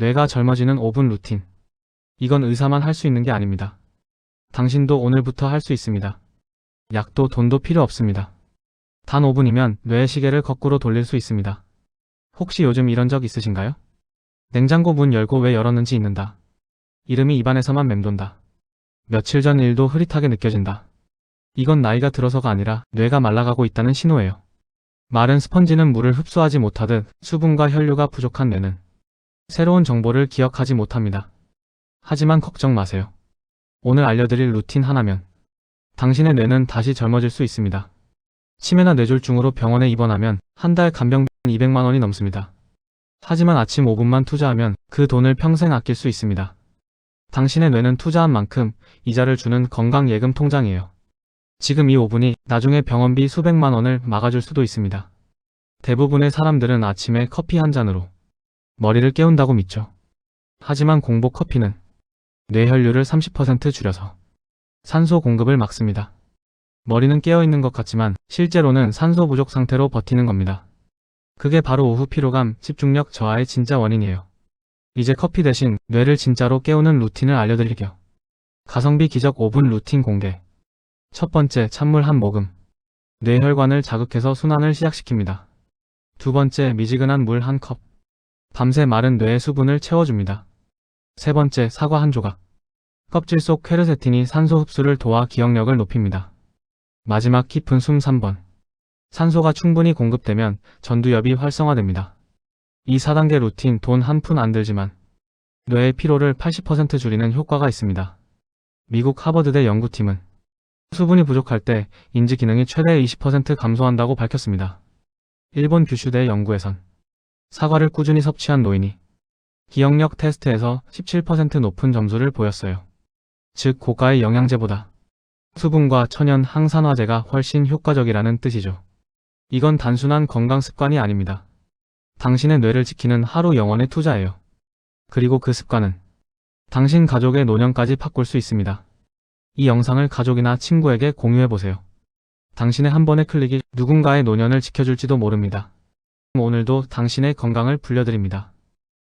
뇌가 젊어지는 5분 루틴. 이건 의사만 할 수 있는 게 아닙니다. 당신도 오늘부터 할 수 있습니다. 약도 돈도 필요 없습니다. 단 5분이면 뇌의 시계를 거꾸로 돌릴 수 있습니다. 혹시 요즘 이런 적 있으신가요? 냉장고 문 열고 왜 열었는지 잊는다. 이름이 입안에서만 맴돈다. 며칠 전 일도 흐릿하게 느껴진다. 이건 나이가 들어서가 아니라 뇌가 말라가고 있다는 신호예요. 마른 스펀지는 물을 흡수하지 못하듯 수분과 혈류가 부족한 뇌는 새로운 정보를 기억하지 못합니다. 하지만 걱정 마세요. 오늘 알려드릴 루틴 하나면 당신의 뇌는 다시 젊어질 수 있습니다. 치매나 뇌졸중으로 병원에 입원하면 한 달 간병비 200만 원이 넘습니다. 하지만 아침 5분만 투자하면 그 돈을 평생 아낄 수 있습니다. 당신의 뇌는 투자한 만큼 이자를 주는 건강예금 통장이에요. 지금 이 5분이 나중에 병원비 수백만 원을 막아줄 수도 있습니다. 대부분의 사람들은 아침에 커피 한 잔으로 머리를 깨운다고 믿죠. 하지만 공복 커피는 뇌혈류를 30% 줄여서 산소 공급을 막습니다. 머리는 깨어있는 것 같지만 실제로는 산소 부족 상태로 버티는 겁니다. 그게 바로 오후 피로감, 집중력 저하의 진짜 원인이에요. 이제 커피 대신 뇌를 진짜로 깨우는 루틴을 알려드릴게요. 가성비 기적 5분 루틴 공개. 첫 번째, 찬물 한 모금. 뇌혈관을 자극해서 순환을 시작시킵니다. 두 번째, 미지근한 물 한 컵. 밤새 마른 뇌의 수분을 채워줍니다. 세 번째, 사과 한 조각. 껍질 속 퀘르세틴이 산소 흡수를 도와 기억력을 높입니다. 마지막 깊은 숨 3번. 산소가 충분히 공급되면 전두엽이 활성화됩니다. 이 4단계 루틴 돈 한 푼 안 들지만 뇌의 피로를 80% 줄이는 효과가 있습니다. 미국 하버드대 연구팀은 수분이 부족할 때 인지 기능이 최대 20% 감소한다고 밝혔습니다. 일본 규슈대 연구에선 사과를 꾸준히 섭취한 노인이 기억력 테스트에서 17% 높은 점수를 보였어요. 즉 고가의 영양제보다 수분과 천연 항산화제가 훨씬 효과적이라는 뜻이죠. 이건 단순한 건강 습관이 아닙니다. 당신의 뇌를 지키는 하루 영원의 투자예요. 그리고 그 습관은 당신 가족의 노년까지 바꿀 수 있습니다. 이 영상을 가족이나 친구에게 공유해보세요. 당신의 한 번의 클릭이 누군가의 노년을 지켜줄지도 모릅니다. 오늘도 당신의 건강을 불려드립니다.